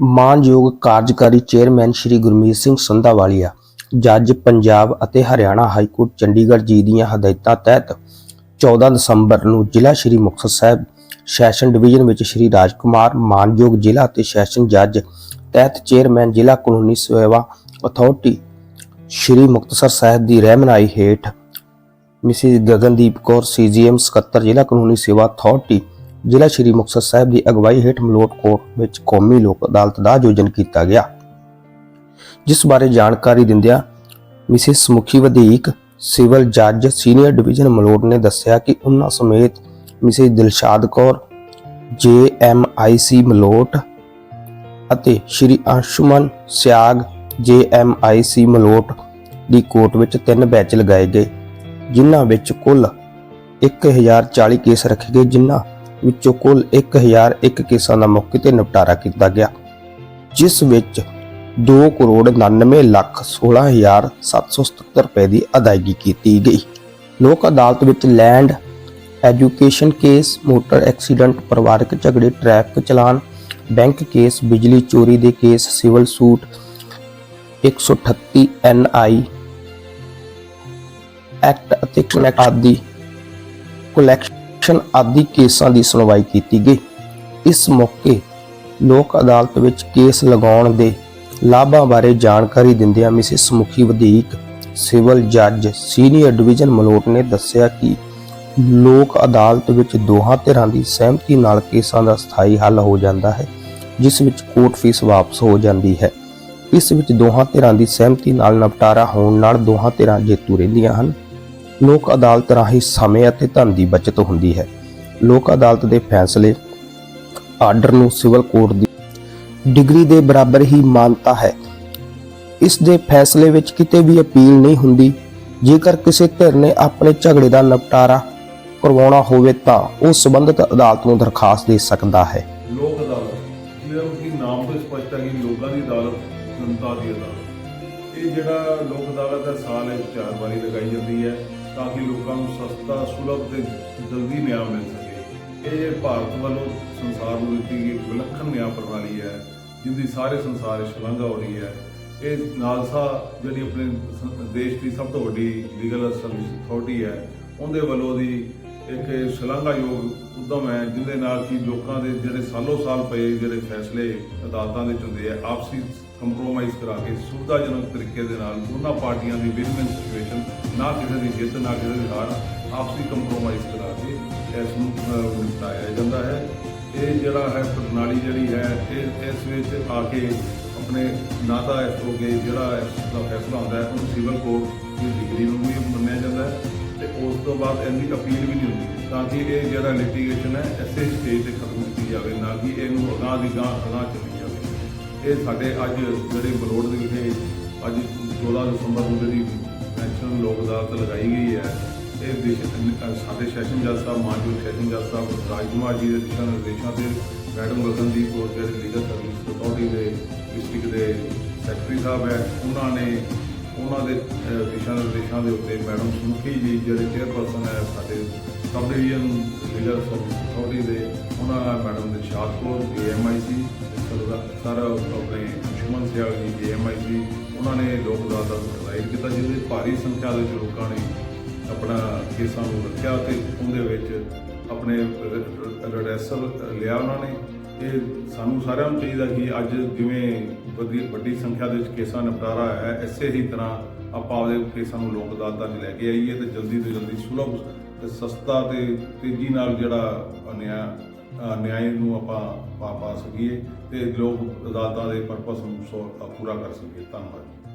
ਮਾਨਯੋਗ ਕਾਰਜਕਾਰੀ ਚੇਅਰਮੈਨ ਸ਼੍ਰੀ ਗੁਰਮੀਤ ਸਿੰਘ ਸੰਧਾਵਾਲੀਆ, ਜੱਜ ਪੰਜਾਬ ਅਤੇ ਹਰਿਆਣਾ ਹਾਈ ਕੋਰਟ ਚੰਡੀਗੜ੍ਹ ਜੀ ਦੀਆਂ ਹਦਾਇਤਾਂ ਤਹਿਤ 14 ਦਸੰਬਰ ਨੂੰ ਜ਼ਿਲ੍ਹਾ ਸ਼੍ਰੀ ਮੁਕਤਸਰ ਸਾਹਿਬ ਸੈਸ਼ਨ ਡਿਵੀਜ਼ਨ ਵਿੱਚ ਸ਼੍ਰੀ ਰਾਜਕੁਮਾਰ ਮਾਨਯੋਗ ਜ਼ਿਲ੍ਹਾ ਅਤੇ ਸੈਸ਼ਨ ਜੱਜ ਤਹਿਤ ਚੇਅਰਮੈਨ ਜ਼ਿਲ੍ਹਾ ਕਾਨੂੰਨੀ ਸੇਵਾ ਅਥਾਰਟੀ ਸ਼੍ਰੀ ਮੁਕਤਸਰ ਸਾਹਿਬ ਦੀ ਰਹਿਨਮਾਈ ਹੇਠ ਮਿਸਿਸ ਗਗਨਦੀਪ ਕੌਰ, ਸੀਜੀਐਮ ਸਕੱਤਰ ਜ਼ਿਲ੍ਹਾ ਕਾਨੂੰਨੀ ਸੇਵਾ ਅਥਾਰਟੀ ਜ਼ਿਲ੍ਹਾ ਸ਼੍ਰੀ ਮੁਕਤਸਰ ਸਾਹਿਬ ਦੀ ਅਗਵਾਈ ਹੇਠ ਮਲੋਟ ਕੋਰਟ ਵਿੱਚ ਕੌਮੀ ਲੋਕ ਅਦਾਲਤ ਦਾ ਆਯੋਜਨ ਕੀਤਾ ਗਿਆ, ਜਿਸ ਬਾਰੇ ਜਾਣਕਾਰੀ ਦਿੰਦਿਆਂ ਮਿਸਿਸ ਮੁਖੀ ਵਧੇਕ ਸਿਵਲ ਜੱਜ ਸੀਨੀਅਰ ਡਿਵੀਜ਼ਨ ਮਲੋਟ ਨੇ ਦੱਸਿਆ ਕਿ ਉਹਨਾਂ ਸਮੇਤ ਮਿਸਿਸ ਦਿਲਸ਼ਾਦ ਕੌਰ, ਜੇ ਐਮ ਆਈ ਸੀ ਮਲੋਟ ਅਤੇ Shri Anshuman Siyag, J M I C Malout the court ਵਿੱਚ ਤਿੰਨ ਬੈਚ ਲਗਾਏ ਗਏ, ਜਿਨ੍ਹਾਂ ਵਿੱਚ ਕੁੱਲ 1040 ਕੇਸ ਰੱਖੇ ਗਏ, ਜਿਨ੍ਹਾਂ ਵਿੱਚੋਂ ਕੁੱਲ 1001 ਕੇਸਾਂ ਦਾ ਮੌਕੇ ਤੇ ਨਿਪਟਾਰਾ ਕੀਤਾ ਗਿਆ ਜਿਸ ਵਿੱਚ 2 ਕਰੋੜ 99 ਲੱਖ 16777 ਰੁਪਏ ਦੀ ਅਦਾਇਗੀ ਕੀਤੀ ਗਈ। ਲੋਕ ਅਦਾਲਤ ਵਿੱਚ land education case motor accident ਪਰਿਵਾਰਕ ਝਗੜੇ ਟ੍ਰੈਫਿਕ ਚਲਾਨ ਬੈਂਕ ਕੇਸ ਬਿਜਲੀ ਚੋਰੀ ਦੇ case civil suit 138 NI act ਅਤੇ ਕਨੈਕਟ ਆਦਿ। ਕਲੈਕਸ਼ਨ ਆਦਿ ਕੇਸਾਂ ਦੀ ਸੁਣਵਾਈ ਕੀਤੀ ਗਈ। ਇਸ ਮੌਕੇ ਲੋਕ ਅਦਾਲਤ ਵਿੱਚ ਕੇਸ ਲਗਾਉਣ ਦੇ ਲਾਭਾਂ ਬਾਰੇ ਜਾਣਕਾਰੀ ਦਿੰਦਿਆਂ ਮਿਸਿਸ ਮੁਖੀ ਵਧੀਕ ਸਿਵਲ ਜੱਜ ਸੀਨੀਅਰ ਡਿਵੀਜ਼ਨ ਮਲੋਟ ਨੇ ਦੱਸਿਆ ਕਿ ਲੋਕ ਅਦਾਲਤ ਵਿੱਚ ਦੋਹਾਂ ਧਿਰਾਂ ਦੀ ਸਹਿਮਤੀ ਨਾਲ ਕੇਸਾਂ ਦਾ ਸਥਾਈ ਹੱਲ ਹੋ ਜਾਂਦਾ ਹੈ, ਜਿਸ ਵਿੱਚ ਕੋਰਟ ਫੀਸ ਵਾਪਸ ਹੋ ਜਾਂਦੀ ਹੈ। ਇਸ ਵਿੱਚ ਦੋਹਾਂ ਧਿਰਾਂ ਦੀ ਸਹਿਮਤੀ ਨਾਲ ਨਿਪਟਾਰਾ ਹੋਣ ਨਾਲ ਦੋਹਾਂ ਧਿਰਾਂ ਜੇਤੂ ਰਹਿੰਦੀਆਂ ਹਨ। ਲੋਕ ਅਦਾਲਤ ਰਾਹੀਂ ਸਮੇਂ ਅਤੇ ਧਨ ਦੀ ਬਚਤ ਹੁੰਦੀ ਹੈ। ਲੋਕ ਅਦਾਲਤ ਦੇ ਫੈਸਲੇ ਆਰਡਰ ਨੂੰ ਸਿਵਲ ਕੋਰਟ ਦੀ ਡਿਗਰੀ ਦੇ ਬਰਾਬਰ ਹੀ ਮਾਨਤਾ ਹੈ। ਇਸ ਦੇ ਫੈਸਲੇ ਵਿੱਚ ਕਿਤੇ ਵੀ ਅਪੀਲ ਨਹੀਂ ਹੁੰਦੀ। ਜੇਕਰ ਕਿਸੇ ਧਿਰ ਨੇ ਆਪਣੇ ਝਗੜੇ ਦਾ ਨਿਪਟਾਰਾ ਕਰਵਾਉਣਾ ਹੋਵੇ ਤਾਂ ਉਹ ਸੰਬੰਧਿਤ ਅਦਾਲਤ ਨੂੰ ਦਰਖਾਸਤ ਦੇ ਸਕਦਾ ਹੈ। ਲੋਕ ਅਦਾਲਤ ਜਿਹਦਾ ਕਿ ਨਾਮ ਤੋਂ ਸਪਸ਼ਟ ਹੈ ਕਿ ਲੋਕਾਂ ਦੀ ਅਦਾਲਤ ਜਨਤਾ ਦੀ ਅਦਾਲਤ। ਇਹ ਜਿਹੜਾ ਲੋਕ ਅਦਾਲਤ ਹੈ ਸਾਲ ਵਿੱਚ ਚਾਰ ਵਾਰੀ ਲਗਾਈ ਜਾਂਦੀ ਹੈ। ਤਾਂ ਕਿ ਲੋਕਾਂ ਨੂੰ ਸਸਤਾ, ਸੁਲਭ ਤੇ ਜਲਦੀ ਨਿਆਂ ਮਿਲ ਸਕੇ। ਇਹ ਭਾਰਤ ਵੱਲੋਂ ਸੰਸਾਰ ਨੂੰ ਦਿੱਤੀ ਗਈ ਵਿਲੱਖਣ ਨਿਆਂ ਪ੍ਰਣਾਲੀ ਹੈ ਜਿੰਦੀ ਸਾਰੇ ਸੰਸਾਰ ਵਿੱਚ ਸ਼ਲਾਘਾ ਹੋ ਰਹੀ ਹੈ, ਇਹ ਨਾਲਸਾ ਜਿਹੜੀ ਆਪਣੇ ਦੇਸ਼ ਦੀ ਸਭ ਤੋਂ ਵੱਡੀ ਲੀਗਲ ਸਰਵਿਸ ਅਥਾਰਟੀ ਹੈ, ਉਹਦੇ ਵੱਲੋਂ ਦੀ ਇੱਕ ਸ਼ਲਾਘਾਯੋਗ ਉਦਮ ਹੈ, ਜਿਹਦੇ ਨਾਲ ਕਿ ਲੋਕਾਂ ਦੇ ਜਿਹੜੇ ਸਾਲੋ ਸਾਲ ਪਏ ਜਿਹੜੇ ਫੈਸਲੇ ਅਦਾਲਤਾਂ ਦੇ ਚ ਹੁੰਦੇ ਆ, ਆਪਸੀ ਕੰਪਰੋਮਾਈਜ਼ ਕਰਾ ਕੇ ਸੁਵਿਧਾਜਨਕ ਤਰੀਕੇ ਦੇ ਨਾਲ ਦੋਨਾਂ ਪਾਰਟੀਆਂ ਦੀ ਵਿਨ ਵਿਨ ਸਿਚੁਏਸ਼ਨ ਨਾ ਕਿਸੇ ਦੀ ਜਿੱਤ, ਨਾ ਕਿਸੇ ਦੀ ਹਾਰ, ਆਪਸੀ ਕੰਪਰੋਮਾਈਜ਼ ਕਰਾ ਕੇ ਇਸ ਨੂੰ ਨਿਪਟਾਇਆ ਜਾਂਦਾ ਹੈ। ਇਹ ਜਿਹੜਾ ਹੈ ਪ੍ਰਣਾਲੀ ਜਿਹੜੀ ਹੈ, ਇਹ ਇਸ ਵਿੱਚ ਆ ਕੇ ਆਪਣੇ ਨਾ ਤਾਂ ਇਸ ਤੋਂ ਅੱਗੇ ਜਿਹੜਾ ਇਸ ਦਾ ਫੈਸਲਾ ਹੁੰਦਾ ਹੈ, ਉਹਨੂੰ ਸਿਵਲ ਕੋਰਟ ਦੀ ਡਿਗਰੀ ਨੂੰ ਵੀ ਮੰਨਿਆ ਜਾਂਦਾ ਹੈ ਤੇ ਉਸ ਤੋਂ ਬਾਅਦ ਇਹਦੀ ਅਪੀਲ ਵੀ ਨਹੀਂ ਹੁੰਦੀ। ਤਾਂ ਕਿ ਇਹ ਜਿਹੜਾ ਲਿਟੀਗੇਸ਼ਨ ਹੈ ਐਸੇ ਸਟੇਜ ਤੇ ਖਤਮ ਕੀਤੀ ਜਾਵੇ, ਨਾ ਕਿ ਇਹਨੂੰ ਅਗਾਂਹ ਦੀ ਗਾਂਹ ਅਗਾਂਹ ਚੱਲੀ ਜਾਵੇ। ਇਹ ਸਾਡੇ ਅੱਜ ਜਿਹੜੇ ਬਰੋਡ ਦੇ ਵਿਖੇ ਅੱਜ 14 ਦਸੰਬਰ ਨੂੰ ਜਿਹੜੀ ਨੈਸ਼ਨਲ ਲੋਕ ਅਦਾਲਤ ਲਗਾਈ ਗਈ ਹੈ। ਇਹ ਦੇਸ਼ ਸਾਡੇ ਸੈਸ਼ਨ ਜੱਜ ਸਾਹਿਬ, ਮਾਨਯੋਗ ਸੈਸ਼ਨ ਜੱਜ ਸਾਹਿਬ ਰਾਜ ਕੁਮਾਰ ਜੀ ਦੇ ਦਿਸ਼ਾ ਨਿਰਦੇਸ਼ਾਂ ਤੇ ਮੈਡਮ ਗਗਨਦੀਪ ਕੌਰ ਜਿਹੜੇ ਲੀਗਲ ਸਰਵਿਸ ਅਥਾਰਟੀ ਦੇ ਡਿਸਟ੍ਰਿਕਟ ਦੇ ਸੈਕਟਰੀ ਸਾਹਿਬ ਹੈ, ਉਹਨਾਂ ਨੇ ਉਹਨਾਂ ਦੇ ਦਿਸ਼ਾ ਨਿਰਦੇਸ਼ਾਂ ਦੇ ਉੱਤੇ ਮੈਡਮ ਸੁਖੀ ਜੀ ਜਿਹੜੇ ਚੇਅਰਪਰਸਨ ਹੈ, ਸਾਡੇ sub division legal service authority ਦੇ, ਉਹਨਾਂ ਮੈਡਮ ਦਿਲਸ਼ਾਦ ਕੌਰ ਏਐਮਆਈਸੀ ਸਾਰਾ ਆਪਣੇ ਅੰਸ਼ੁਮਨ ਸਿਆਲ ਜੀ ਏਐਮਆਈਸੀ ਉਹਨਾਂ ਨੇ ਲੋਕ ਅਦਾਲਤ ਦਾ ਰਾਈਟ ਕੀਤਾ, ਜਿਹਦੇ ਵਿੱਚ ਭਾਰੀ ਸੰਖਿਆ ਦੇ ਵਿੱਚ ਲੋਕਾਂ ਨੇ ਆਪਣਾ ਕੇਸਾਂ ਨੂੰ ਰੱਖਿਆ ਤੇ ਉਹਦੇ ਵਿੱਚ ਆਪਣੇ ਰਡੈਸਲ ਲਿਆ ਉਹਨਾਂ ਨੇ। ਇਹ ਸਾਨੂੰ ਸਾਰਿਆਂ ਨੂੰ ਚਾਹੀਦਾ ਕਿ ਅੱਜ ਜਿਵੇਂ ਵੱਡੀ ਵੱਡੀ ਸੰਖਿਆ ਦੇ ਵਿੱਚ ਕੇਸਾਂ ਨਿਪਟਾਰਾ ਹੈ ਇਸੇ ਹੀ ਤਰ੍ਹਾਂ ਆਪਾਂ ਆਪਦੇ ਕੇਸਾਂ ਨੂੰ ਲੋਕ ਅਦਾਲਤਾਂ 'ਚ ਲੈ ਕੇ ਆਈਏ ਤੇ ਜਲਦੀ ਤੋਂ ਜਲਦੀ ਸੁਲਭ ਤੇ ਸਸਤਾ ਤੇ ਤੇਜ਼ੀ ਨਾਲ ਜਿਹੜਾ ਨਿਆਂ ਨਿਆਂ ਨੂੰ ਆਪਾਂ ਪਾ ਪਾ ਸਕੀਏ ਤੇ ਲੋਕ ਅਦਾਲਤਾਂ ਦੇ ਪਰਪਸ ਨੂੰ ਸੋ- ਪੂਰਾ ਕਰ ਸਕੀਏ। ਧੰਨਵਾਦ